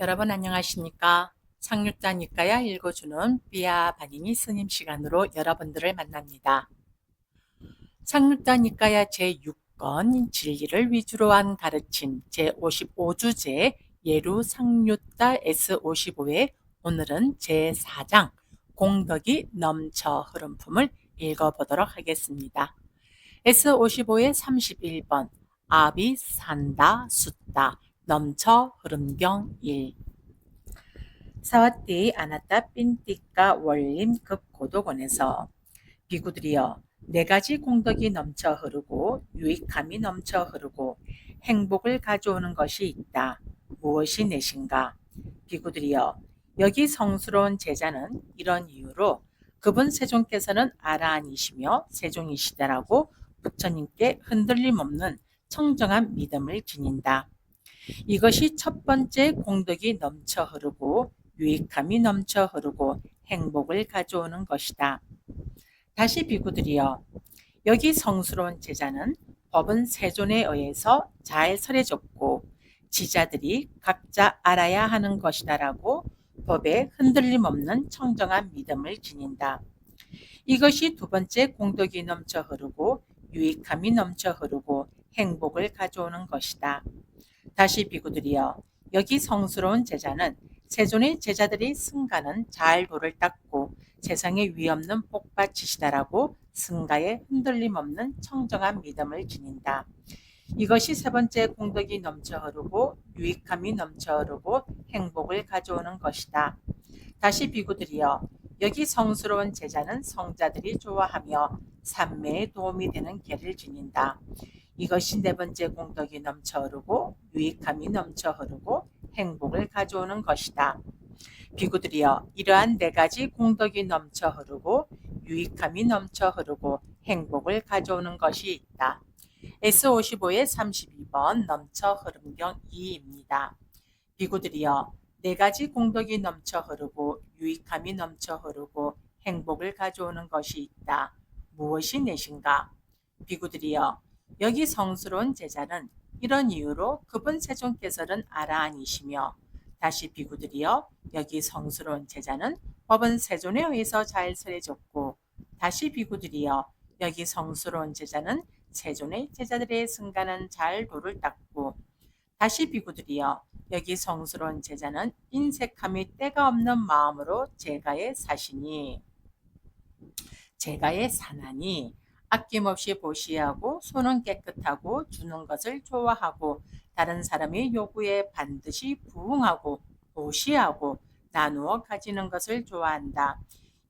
여러분 안녕하십니까? 상륙자니까야 읽어주는 비아 바니니 스님 시간으로 여러분들을 만납니다. 상륙자니까야 제6권 진리를 위주로 한 가르침 제55주제 예루 상륙자 S55의 오늘은 제4장 공덕이 넘쳐 흐름품을 읽어보도록 하겠습니다. S55의 31번 아비 산다 숫다 넘쳐 흐름경 1 사와띠 아나따 핀띠까 원림 급고도권에서 비구들이여 네 가지 공덕이 넘쳐 흐르고 유익함이 넘쳐 흐르고 행복을 가져오는 것이 있다. 무엇이 내신가? 비구들이여 여기 성스러운 제자는 이런 이유로 그분 세종께서는 아라한이시며 세종이시다라고 부처님께 흔들림 없는 청정한 믿음을 지닌다. 이것이 첫 번째 공덕이 넘쳐 흐르고 유익함이 넘쳐 흐르고 행복을 가져오는 것이다. 다시 비구들이여 여기 성스러운 제자는 법은 세존에 의해서 잘 설해졌고 지자들이 각자 알아야 하는 것이다라고 법에 흔들림 없는 청정한 믿음을 지닌다. 이것이 두 번째 공덕이 넘쳐 흐르고 유익함이 넘쳐 흐르고 행복을 가져오는 것이다. 다시 비구들이여 여기 성스러운 제자는 세존의 제자들이 승가는 잘 돌을 닦고 세상에 위없는 복받치시다라고 승가에 흔들림 없는 청정한 믿음을 지닌다. 이것이 세 번째 공덕이 넘쳐 흐르고 유익함이 넘쳐 흐르고 행복을 가져오는 것이다. 다시 비구들이여 여기 성스러운 제자는 성자들이 좋아하며 삼매에 도움이 되는 계를 지닌다. 이것이 네 번째 공덕이 넘쳐 흐르고 유익함이 넘쳐 흐르고 행복을 가져오는 것이다. 비구들이여 이러한 네 가지 공덕이 넘쳐 흐르고 유익함이 넘쳐 흐르고 행복을 가져오는 것이 있다. S55의 32번 넘쳐 흐름경 2입니다. 비구들이여 네 가지 공덕이 넘쳐 흐르고 유익함이 넘쳐 흐르고 행복을 가져오는 것이 있다. 무엇이 내신가? 비구들이여 여기 성스러운 제자는 이런 이유로 그분 세종께서는 아라한이시며 다시 비구들이여 여기 성스러운 제자는 법은 세존에 의해서 잘 설해졌고 다시 비구들이여 여기 성스러운 제자는 세존의 제자들의 승가는 잘 도를 닦고 다시 비구들이여 여기 성스러운 제자는 인색함이 때가 없는 마음으로 제가의 사시니 제가의 사나니 아낌없이 보시하고 손은 깨끗하고 주는 것을 좋아하고 다른 사람의 요구에 반드시 부응하고 보시하고 나누어 가지는 것을 좋아한다.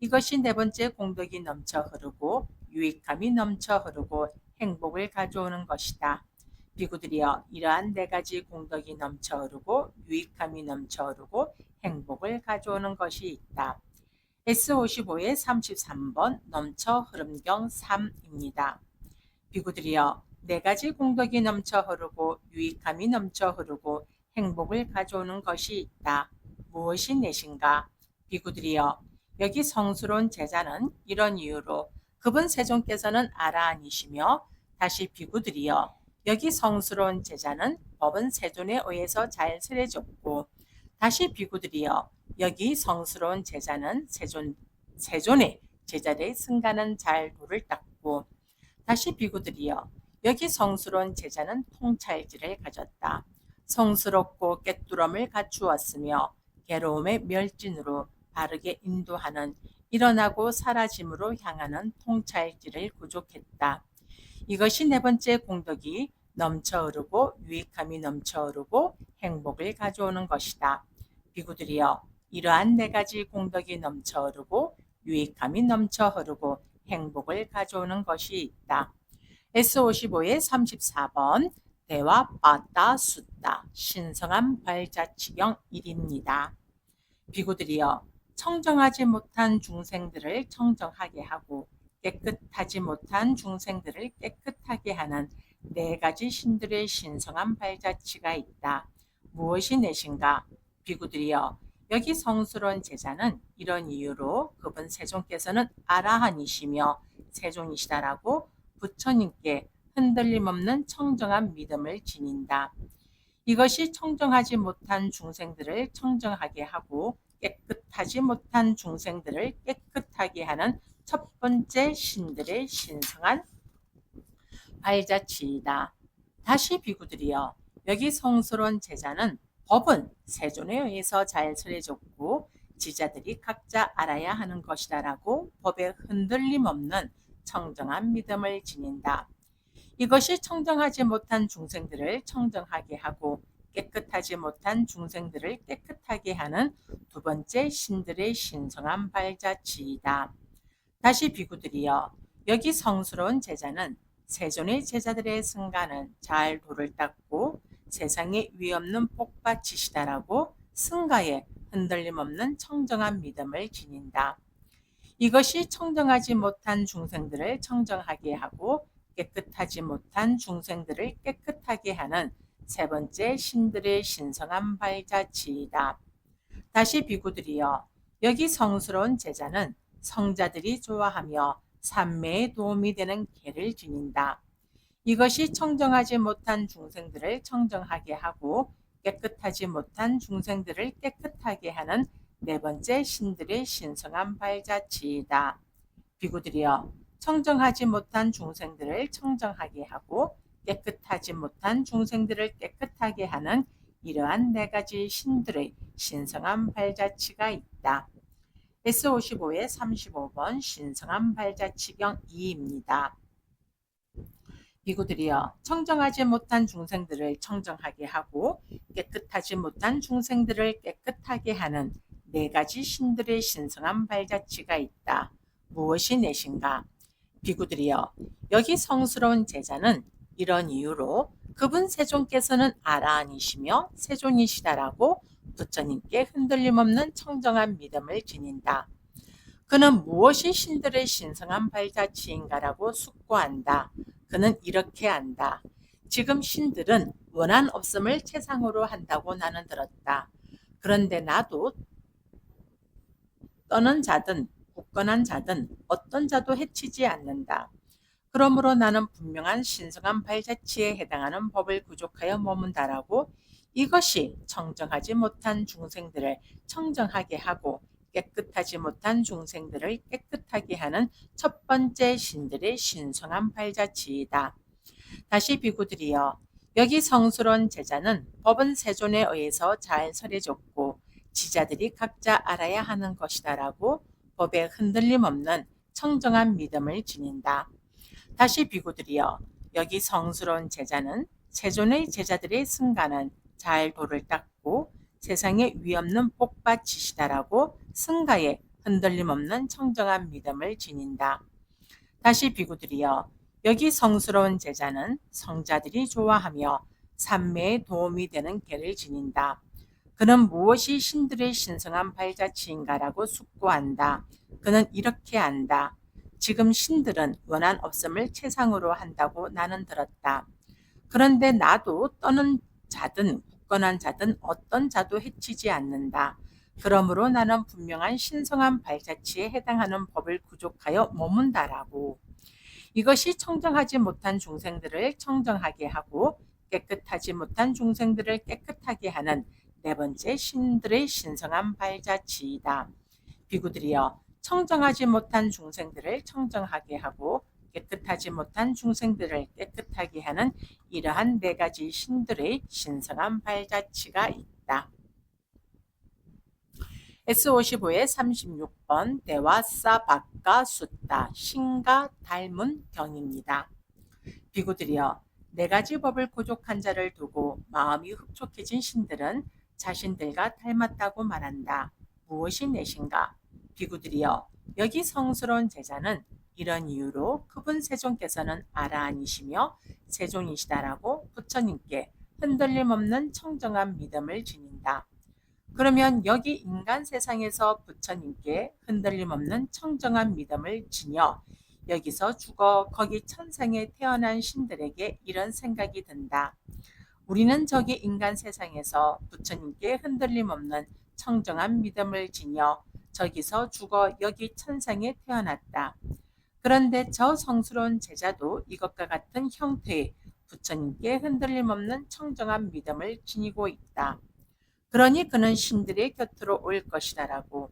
이것이 네 번째 공덕이 넘쳐 흐르고 유익함이 넘쳐 흐르고 행복을 가져오는 것이다. 비구들이여 이러한 네 가지 공덕이 넘쳐 흐르고 유익함이 넘쳐 흐르고 행복을 가져오는 것이 있다. S55의 33번 넘쳐 흐름경 3입니다. 비구들이여 네 가지 공덕이 넘쳐 흐르고 유익함이 넘쳐 흐르고 행복을 가져오는 것이 있다. 무엇이 내신가? 비구들이여 여기 성스러운 제자는 이런 이유로 그분 세종께서는 아라한이시며 다시 비구들이여 여기 성스러운 제자는 법은 세존에 의해서 잘 설해졌고 다시 비구들이여 여기 성스러운 제자는 세존, 세존의 제자들의 승가는 잘 돌을 닦고 다시 비구들이여 여기 성스러운 제자는 통찰지를 가졌다. 성스럽고 깨뚜럼을 갖추었으며 괴로움의 멸진으로 바르게 인도하는 일어나고 사라짐으로 향하는 통찰지를 구족했다. 이것이 네 번째 공덕이 넘쳐 흐르고 유익함이 넘쳐 흐르고 행복을 가져오는 것이다. 비구들이여 이러한 네 가지 공덕이 넘쳐 흐르고 유익함이 넘쳐 흐르고 행복을 가져오는 것이 있다. S55의 34번 대화 빠따 숫다 신성한 발자취경 1입니다. 비구들이여 청정하지 못한 중생들을 청정하게 하고 깨끗하지 못한 중생들을 깨끗하게 하는 네 가지 신들의 신성한 발자취가 있다. 무엇이 내신가? 비구들이여 여기 성스러운 제자는 이런 이유로 그분 세종께서는 아라한이시며 세종이시다라고 부처님께 흔들림 없는 청정한 믿음을 지닌다. 이것이 청정하지 못한 중생들을 청정하게 하고 깨끗하지 못한 중생들을 깨끗하게 하는 첫 번째 신들의 신성한 발자취이다. 다시 비구들이여 여기 성스러운 제자는 법은 세존에 의해서 잘 설해졌고 지자들이 각자 알아야 하는 것이다라고 법에 흔들림 없는 청정한 믿음을 지닌다. 이것이 청정하지 못한 중생들을 청정하게 하고 깨끗하지 못한 중생들을 깨끗하게 하는 두 번째 신들의 신성한 발자취이다. 다시 비구들이여 여기 성스러운 제자는 세존의 제자들의 승가는 잘 돌을 닦고 세상에 위없는 복받치시다라고 승가에 흔들림 없는 청정한 믿음을 지닌다. 이것이 청정하지 못한 중생들을 청정하게 하고 깨끗하지 못한 중생들을 깨끗하게 하는 세 번째 신들의 신성한 발자취이다. 다시 비구들이여 여기 성스러운 제자는 성자들이 좋아하며 산매에 도움이 되는 개를 지닌다. 이것이 청정하지 못한 중생들을 청정하게 하고 깨끗하지 못한 중생들을 깨끗하게 하는 네 번째 신들의 신성한 발자취이다. 비구들이여 청정하지 못한 중생들을 청정하게 하고 깨끗하지 못한 중생들을 깨끗하게 하는 이러한 네 가지 신들의 신성한 발자취가 있다. S55의 35번 신성한 발자취경 2입니다. 비구들이여 청정하지 못한 중생들을 청정하게 하고 깨끗하지 못한 중생들을 깨끗하게 하는 네 가지 신들의 신성한 발자취가 있다. 무엇이 넷인가? 비구들이여 여기 성스러운 제자는 이런 이유로 그분 세존께서는 아라한이시며 세존이시다라고 부처님께 흔들림 없는 청정한 믿음을 지닌다. 그는 무엇이 신들의 신성한 발자취인가라고 숙고한다. 그는 이렇게 한다. 지금 신들은 원한 없음을 최상으로 한다고 나는 들었다. 그런데 나도 떠는 자든 굳건한 자든 어떤 자도 해치지 않는다. 그러므로 나는 분명한 신성한 발자취에 해당하는 법을 구족하여 머문다라고 이것이 청정하지 못한 중생들을 청정하게 하고 깨끗하지 못한 중생들을 깨끗하게 하는 첫 번째 신들의 신성한 발자취이다. 다시 비구들이여 여기 성스러운 제자는 법은 세존에 의해서 잘 설해졌고 지자들이 각자 알아야 하는 것이다라고 법에 흔들림 없는 청정한 믿음을 지닌다. 다시 비구들이여 여기 성스러운 제자는 세존의 제자들의 승가는 잘 돌을 닦고 세상에 위없는 복받치시다라고 승가에 흔들림 없는 청정한 믿음을 지닌다. 다시 비구들이여 여기 성스러운 제자는 성자들이 좋아하며 산매에 도움이 되는 개를 지닌다. 그는 무엇이 신들의 신성한 발자취인가라고 숙고한다. 그는 이렇게 안다. 지금 신들은 원한 없음을 최상으로 한다고 나는 들었다. 그런데 나도 떠는 자든 굳건한 자든 어떤 자도 해치지 않는다. 그러므로 나는 분명한 신성한 발자취에 해당하는 법을 구족하여 머문다라고. 이것이 청정하지 못한 중생들을 청정하게 하고 깨끗하지 못한 중생들을 깨끗하게 하는 네 번째 신들의 신성한 발자취이다. 비구들이여 청정하지 못한 중생들을 청정하게 하고 깨끗하지 못한 중생들을 깨끗하게 하는 이러한 네 가지 신들의 신성한 발자취가 있다. S55의 36번 대화사 박가 숫다 신가 닮은 경입니다. 비구들이여 네 가지 법을 고족한 자를 두고 마음이 흡족해진 신들은 자신들과 닮았다고 말한다. 무엇이 내신가? 비구들이여 여기 성스러운 제자는 이런 이유로 그분 세존께서는 아라한이시며 세존이시다라고 부처님께 흔들림 없는 청정한 믿음을 지닌다. 그러면 여기 인간 세상에서 부처님께 흔들림 없는 청정한 믿음을 지녀 여기서 죽어 거기 천상에 태어난 신들에게 이런 생각이 든다. 우리는 저기 인간 세상에서 부처님께 흔들림 없는 청정한 믿음을 지녀 저기서 죽어 여기 천상에 태어났다. 그런데 저 성스러운 제자도 이것과 같은 형태의 부처님께 흔들림 없는 청정한 믿음을 지니고 있다. 그러니 그는 신들의 곁으로 올 것이다라고.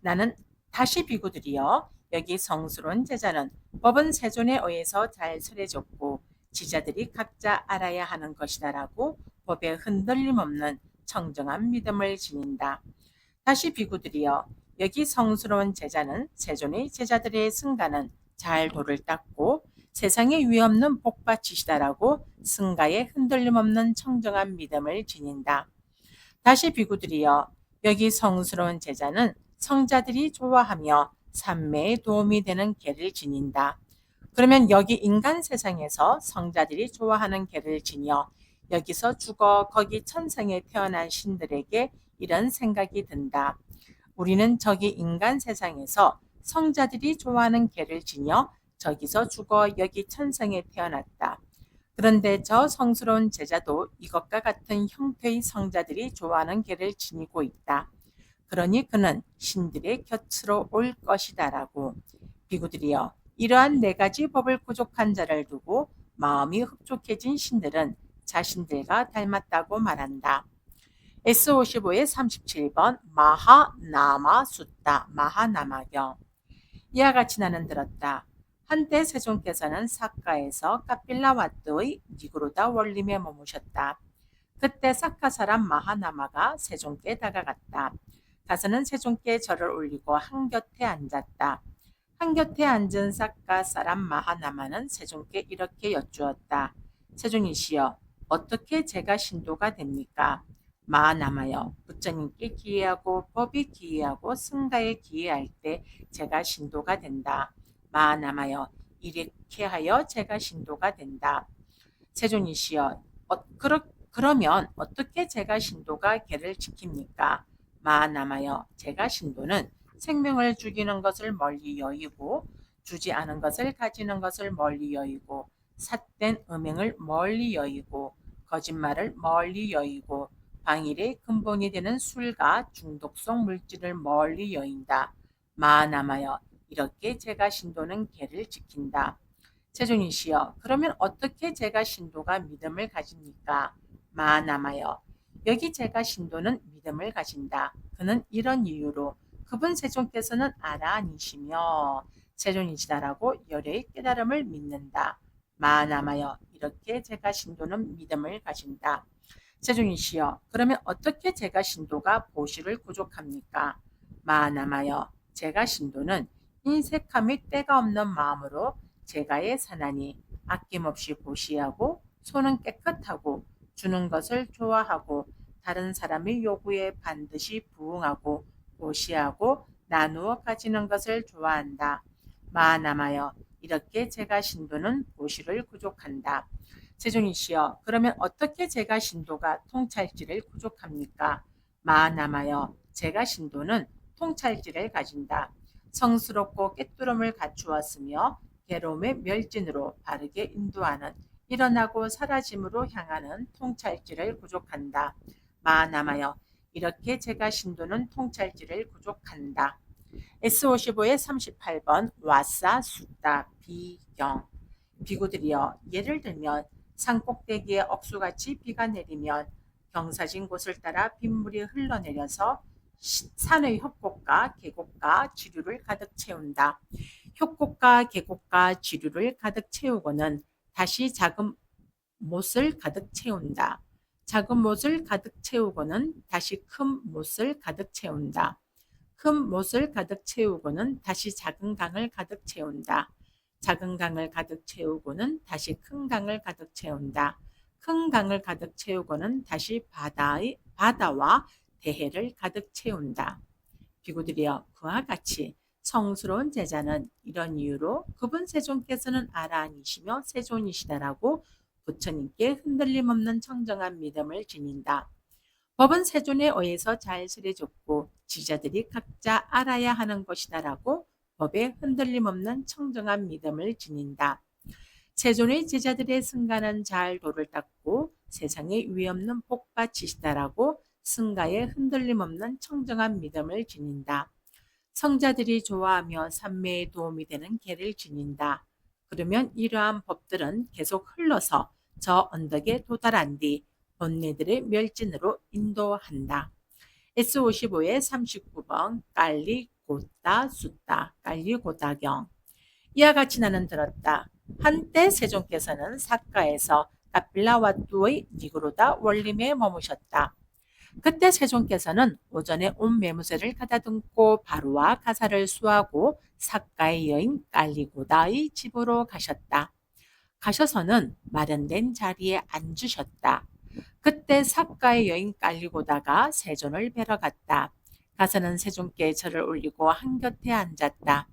나는 다시 비구들이여 여기 성스러운 제자는 법은 세존에 의해서 잘 설해졌고 지자들이 각자 알아야 하는 것이다라고 법에 흔들림 없는 청정한 믿음을 지닌다. 다시 비구들이여 여기 성스러운 제자는 세존의 제자들의 승가는 잘 돌을 닦고 세상에 위없는 복받치시다라고 승가에 흔들림 없는 청정한 믿음을 지닌다. 다시 비구들이여 여기 성스러운 제자는 성자들이 좋아하며 삼매에 도움이 되는 개를 지닌다. 그러면 여기 인간 세상에서 성자들이 좋아하는 개를 지녀 여기서 죽어 거기 천상에 태어난 신들에게 이런 생각이 든다. 우리는 저기 인간 세상에서 성자들이 좋아하는 개를 지녀 저기서 죽어 여기 천상에 태어났다. 그런데 저 성스러운 제자도 이것과 같은 형태의 성자들이 좋아하는 개를 지니고 있다. 그러니 그는 신들의 곁으로 올 것이다라고 비구들이여 이러한 네 가지 법을 부족한 자를 두고 마음이 흡족해진 신들은 자신들과 닮았다고 말한다. S55의 37번 마하나마 숫다 마하나마경 이와 같이 나는 들었다. 한때 세종께서는 사카에서 카필라와트의 니그로다 원림에 머무셨다. 그때 사카 사람 마하나마가 세종께 다가갔다. 가서는 세종께 절을 올리고 한 곁에 앉았다. 한 곁에 앉은 사카 사람 마하나마는 세종께 이렇게 여쭈었다. 세종이시여, 어떻게 제가 신도가 됩니까? 마하나마여, 부처님께 기회하고 법이 기회하고 승가에 기회할 때 제가 신도가 된다. 마하나마여, 이렇게 하여 제가 신도가 된다. 세종이시여, 어, 그러, 그러면 어떻게 제가 신도가 개를 지킵니까? 마하나마여, 제가 신도는 생명을 죽이는 것을 멀리 여의고 주지 않은 것을 가지는 것을 멀리 여의고 삿된 음행을 멀리 여의고 거짓말을 멀리 여의고 방일의 근본이 되는 술과 중독성 물질을 멀리 여인다. 마하나마여 이렇게 제가 신도는 개를 지킨다. 세존이 시여 그러면 어떻게 제가 신도가 믿음을 가집니까? 마하나마여 여기 제가 신도는 믿음을 가진다. 그는 이런 이유로 그분 세존께서는 아라 아니시며 세존이시다라고 열의 깨달음을 믿는다. 마하나마여 이렇게 제가 신도는 믿음을 가진다. 세존이시여 그러면 어떻게 제가 신도가 보시를 부족합니까? 마하나마여 제가 신도는 인색함이 때가 없는 마음으로 제가의 사나니 아낌없이 보시하고 손은 깨끗하고 주는 것을 좋아하고 다른 사람의 요구에 반드시 부응하고 보시하고 나누어 가지는 것을 좋아한다. 마하나마여 이렇게 제가 신도는 보시를 구족한다. 세종이시여 그러면 어떻게 제가 신도가 통찰지를 구족합니까? 마하나마여 제가 신도는 통찰지를 가진다. 성스럽고 깨뚫음을 갖추었으며 괴로움의 멸진으로 바르게 인도하는 일어나고 사라짐으로 향하는 통찰지를 구족한다. 마하나마여 이렇게 제가 신도는 통찰지를 구족한다. S55의 38번 와사 수다 비경 비구들이여 예를 들면 산꼭대기에 억수같이 비가 내리면 경사진 곳을 따라 빗물이 흘러내려서 산의 협곡과 계곡과 지류를 가득 채운다. 협곡과 계곡과 지류를 가득 채우고는 다시 작은 못을 가득 채운다. 작은 못을 가득 채우고는 다시 큰 못을 가득 채운다. 큰 못을 가득 채우고는 다시 작은 강을 가득 채운다. 작은 강을 가득 채우고는 다시 큰 강을 가득 채운다. 큰 강을 가득 채우고는 다시 바다의 바다와 대해를 가득 채운다. 비구들이여 그와 같이 성스러운 제자는 이런 이유로 그분 세존께서는 아라니시며 세존이시다라고 부처님께 흔들림 없는 청정한 믿음을 지닌다. 법은 세존에 의해서 잘 설해졌고 지자들이 각자 알아야 하는 것이다라고 법에 흔들림 없는 청정한 믿음을 지닌다. 세존의 제자들의 승가는 잘 도를 닦고 세상에 위없는 복받치시다라고 승가에 흔들림 없는 청정한 믿음을 지닌다. 성자들이 좋아하며 산매에 도움이 되는 개를 지닌다. 그러면 이러한 법들은 계속 흘러서 저 언덕에 도달한 뒤 본네들의 멸진으로 인도한다. S55의 39번 깔리 고다 숫다 깔리 고다경 이와 같이 나는 들었다. 한때 세종께서는 사가에서 카필라와뚜의 니그로다 원림에 머무셨다. 그때 세종께서는 오전에 온 매무새를 가다듬고 바로와 가사를 수하고 사가의 여인 깔리고다의 집으로 가셨다. 가셔서는 마련된 자리에 앉으셨다. 그때 사가의 여인 깔리고다가 세존을 뵈러 갔다. 가서는 세종께 절을 올리고 한곁에 앉았다.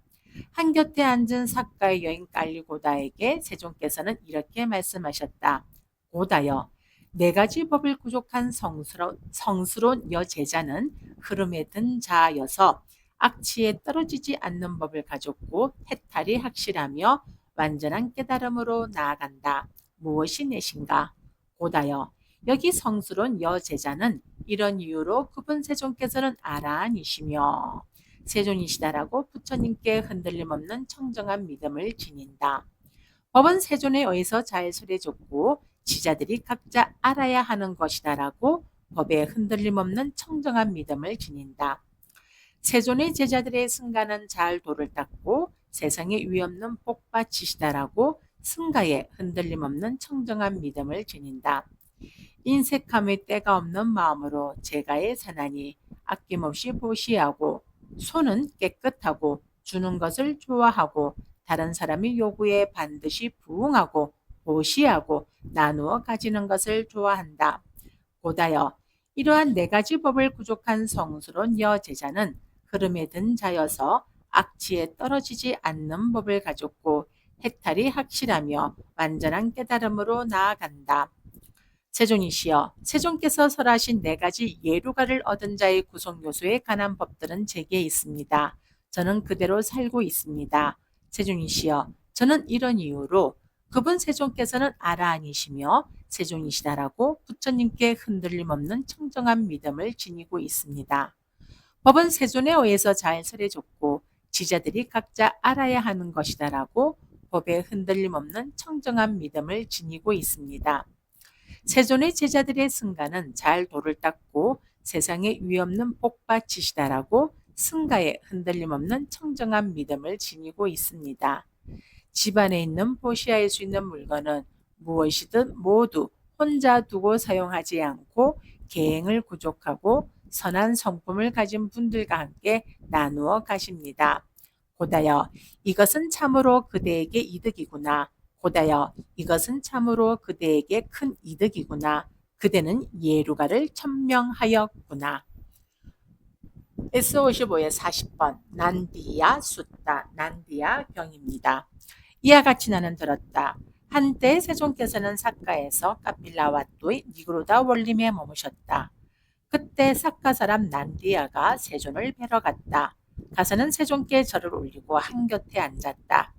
한곁에 앉은 사가의 여인 깔리고다에게 세종께서는 이렇게 말씀하셨다. 고다여, 네 가지 법을 구족한 성스러, 성스러운 여제자는 흐름에 든 자여서 악취에 떨어지지 않는 법을 가졌고 해탈이 확실하며 완전한 깨달음으로 나아간다. 무엇이 내신가? 고다여, 여기 성스러운 여제자는 이런 이유로 그분 세종께서는 아라니시며 세존이시다라고 부처님께 흔들림 없는 청정한 믿음을 지닌다. 법은 세존에 의해서 잘 설해졌고 지자들이 각자 알아야 하는 것이다라고 법에 흔들림 없는 청정한 믿음을 지닌다. 세존의 제자들의 승가는 잘 도를 닦고 세상에 위없는 복받치시다라고 승가에 흔들림 없는 청정한 믿음을 지닌다. 인색함의 때가 없는 마음으로 제가의 사나니 아낌없이 보시하고 손은 깨끗하고 주는 것을 좋아하고 다른 사람의 요구에 반드시 부응하고 보시하고 나누어 가지는 것을 좋아한다. 고다여 이러한 네 가지 법을 구족한 성스러운 여제자는 흐름에 든 자여서 악취에 떨어지지 않는 법을 가졌고 해탈이 확실하며 완전한 깨달음으로 나아간다. 세종이시여, 세종께서 설하신 네 가지 예루가를 얻은 자의 구성 요소에 관한 법들은 제게 있습니다. 저는 그대로 살고 있습니다. 세종이시여, 저는 이런 이유로 그분 세종께서는 아라아니시며 세종이시다라고 부처님께 흔들림 없는 청정한 믿음을 지니고 있습니다. 법은 세존에 의해서 잘 설해졌고 지자들이 각자 알아야 하는 것이다라고 법에 흔들림 없는 청정한 믿음을 지니고 있습니다. 세존의 제자들의 승가는 잘 도를 닦고 세상에 위없는 복받치시다라고 승가에 흔들림 없는 청정한 믿음을 지니고 있습니다. 집안에 있는 보시할 수 있는 물건은 무엇이든 모두 혼자 두고 사용하지 않고 계행을 구족하고 선한 성품을 가진 분들과 함께 나누어 가십니다. 고다여, 이것은 참으로 그대에게 이득이구나. 고다여, 이것은 참으로 그대에게 큰 이득이구나. 그대는 예루가를 천명하였구나. S55의 40번 난디야 숫다 난디야 경입니다. 이와 같이 나는 들었다. 한때 세종께서는 사가에서 카필라와또의 니그로다 원림에 머무셨다. 그때 사가 사람 난디아가 세존을 뵈러 갔다. 가서는 세종께 절을 올리고 한 곁에 앉았다.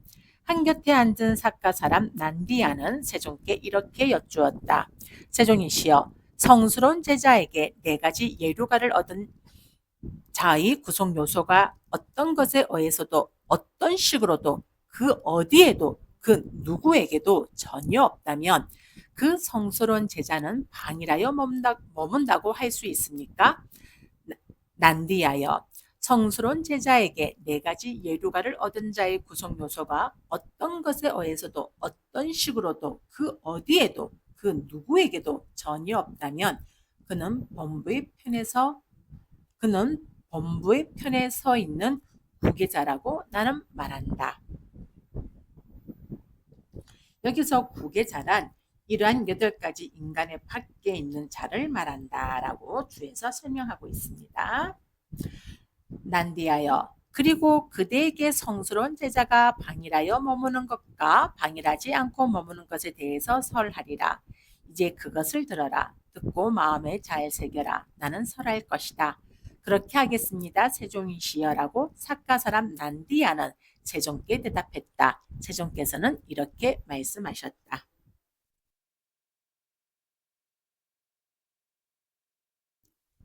한 곁에 앉은 사가 사람 난디아는 세종께 이렇게 여쭈었다. 세종이시여, 성스러운 제자에게 네 가지 예루가를 얻은 자의 구성 요소가 어떤 것에 의해서도 어떤 식으로도 그 어디에도 그 누구에게도 전혀 없다면 그 성스러운 제자는 방이라여 머문다, 고 할 수 있습니까? 난디하여 성스러운 제자에게 네 가지 예루가를 얻은 자의 구성 요소가 어떤 것에 의해서도 어떤 식으로도 그 어디에도 그 누구에게도 전혀 없다면 그는 범부의 편에서 그는 범부의 편에 서 있는 구계자라고 나는 말한다. 여기서 구계자란 이러한 여덟 가지 인간의 밖에 있는 자를 말한다라고 주에서 설명하고 있습니다. 난디하여 그리고 그대에게 성스러운 제자가 방일하여 머무는 것과 방일하지 않고 머무는 것에 대해서 설하리라. 이제 그것을 들어라. 듣고 마음에 잘 새겨라. 나는 설할 것이다. 그렇게 하겠습니다. 세종이시여라고 사가 사람 난디아는 세종께 대답했다. 세종께서는 이렇게 말씀하셨다.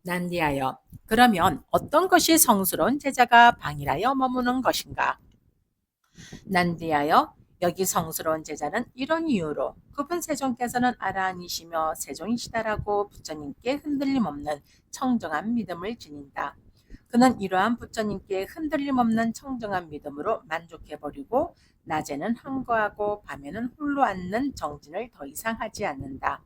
난디하여 그러면 어떤 것이 성스러운 제자가 방이라여 머무는 것인가? 난디하여 여기 성스러운 제자는 이런 이유로 그분 세종께서는 아라니시며 세종이시다라고 부처님께 흔들림 없는 청정한 믿음을 지닌다. 그는 이러한 부처님께 흔들림 없는 청정한 믿음으로 만족해버리고 낮에는 한거하고 밤에는 홀로 앉는 정진을 더 이상 하지 않는다.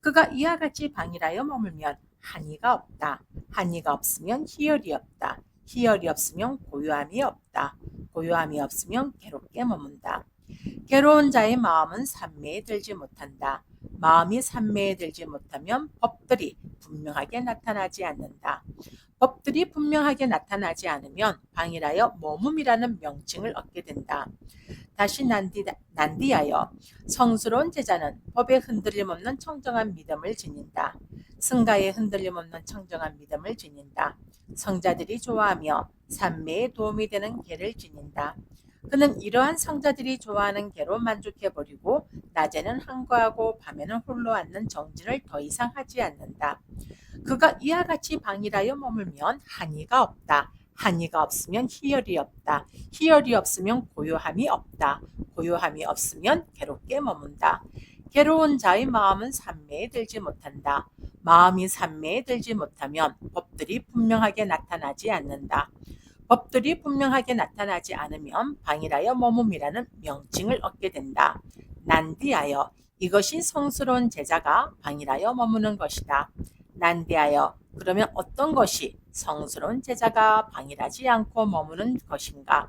그가 이와 같이 방일하여 머물면 한이가 없다. 한이가 없으면 희열이 없다. 희열이 없으면 고요함이 없다. 고요함이 없으면 괴롭게 머문다. 괴로운 자의 마음은 산매에 들지 못한다. 마음이 산매에 들지 못하면 법들이 분명하게 나타나지 않는다. 법들이 분명하게 나타나지 않으면 방일하여 머음이라는 명칭을 얻게 된다. 다시 난디, 난디하여 성스러운 제자는 법에 흔들림 없는 청정한 믿음을 지닌다. 승가에 흔들림 없는 청정한 믿음을 지닌다. 성자들이 좋아하며 산매에 도움이 되는 개를 지닌다. 그는 이러한 성자들이 좋아하는 개로 만족해버리고 낮에는 한거하고 밤에는 홀로 앉는 정진을 더 이상 하지 않는다. 그가 이와 같이 방일하여 머물면 한이가 없다. 한이가 없으면 희열이 없다. 희열이 없으면 고요함이 없다. 고요함이 없으면 괴롭게 머문다. 괴로운 자의 마음은 산매에 들지 못한다. 마음이 산매에 들지 못하면 법들이 분명하게 나타나지 않는다. 법들이 분명하게 나타나지 않으면 방일하여 머뭇이라는 명칭을 얻게 된다. 난디하여 이것이 성스러운 제자가 방일하여 머무는 것이다. 난디하여 그러면 어떤 것이 성스러운 제자가 방일하지 않고 머무는 것인가?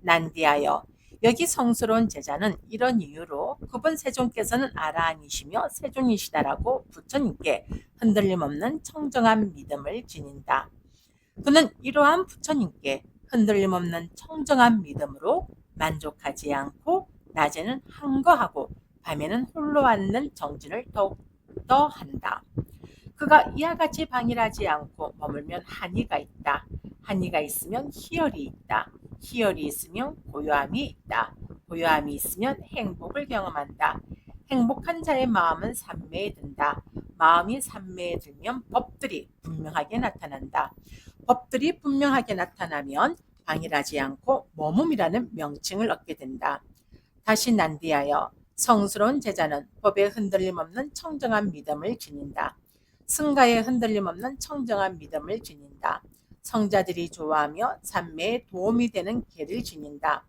난디하여 여기 성스러운 제자는 이런 이유로 그분 세종께서는 아라한이시며 세종이시다라고 부처님께 흔들림 없는 청정한 믿음을 지닌다. 그는 이러한 부처님께 흔들림 없는 청정한 믿음으로 만족하지 않고 낮에는 한거하고 밤에는 홀로 앉는 정진을 더욱더 한다. 그가 이와 같이 방일하지 않고 머물면 한이가 있다. 한이가 있으면 희열이 있다. 희열이 있으면 고요함이 있다. 고요함이 있으면 행복을 경험한다. 행복한 자의 마음은 산매에 든다. 마음이 산매에 들면 법들이 분명하게 나타난다. 법들이 분명하게 나타나면 방일하지 않고 머음이라는 명칭을 얻게 된다. 다시 난디하여 성스러운 제자는 법에 흔들림 없는 청정한 믿음을 지닌다. 승가에 흔들림 없는 청정한 믿음을 지닌다. 성자들이 좋아하며 산매에 도움이 되는 개를 지닌다.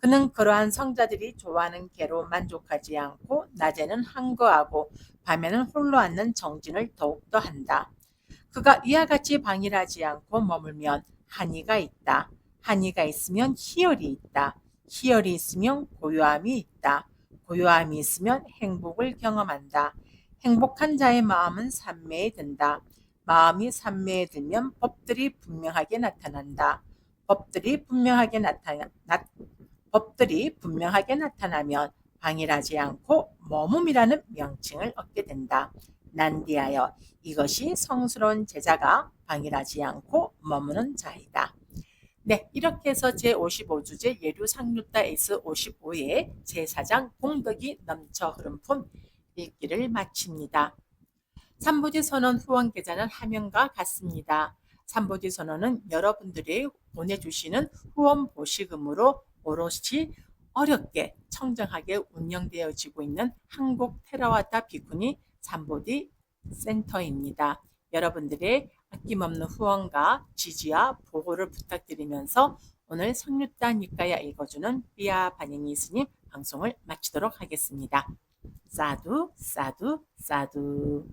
그는 그러한 성자들이 좋아하는 개로 만족하지 않고 낮에는 한거하고 밤에는 홀로 앉는 정진을 더욱더 한다. 그가 이와 같이 방일하지 않고 머물면 한이가 있다. 한이가 있으면 희열이 있다. 희열이 있으면 고요함이 있다. 고요함이 있으면 행복을 경험한다. 행복한 자의 마음은 산매에 든다. 마음이 산매에 들면 법들이 분명하게 나타난다. 법들이 분명하게 나타나 나, 법들이 분명하게 나타나면 방일하지 않고 머음이라는 명칭을 얻게 된다. 난디하여 이것이 성스러운 제자가 방일하지 않고 머무는 자이다. 네, 이렇게 해서 제55주제 예류 상류따 S55의 제4장 공덕이 넘쳐 흐름품 읽기를 마칩니다. 삼보지 선언 후원 계좌는 화면과 같습니다. 삼보지 선언은 여러분들이 보내주시는 후원 보시금으로 오롯이 어렵게 청정하게 운영되어지고 있는 한국 테라와타 비쿠니 삼보디 센터입니다. 여러분들의 아낌없는 후원과 지지와 보고를 부탁드리면서 오늘 성류따 니까야 읽어주는 삐아 바니니 스님 방송을 마치도록 하겠습니다. 사두 사두 사두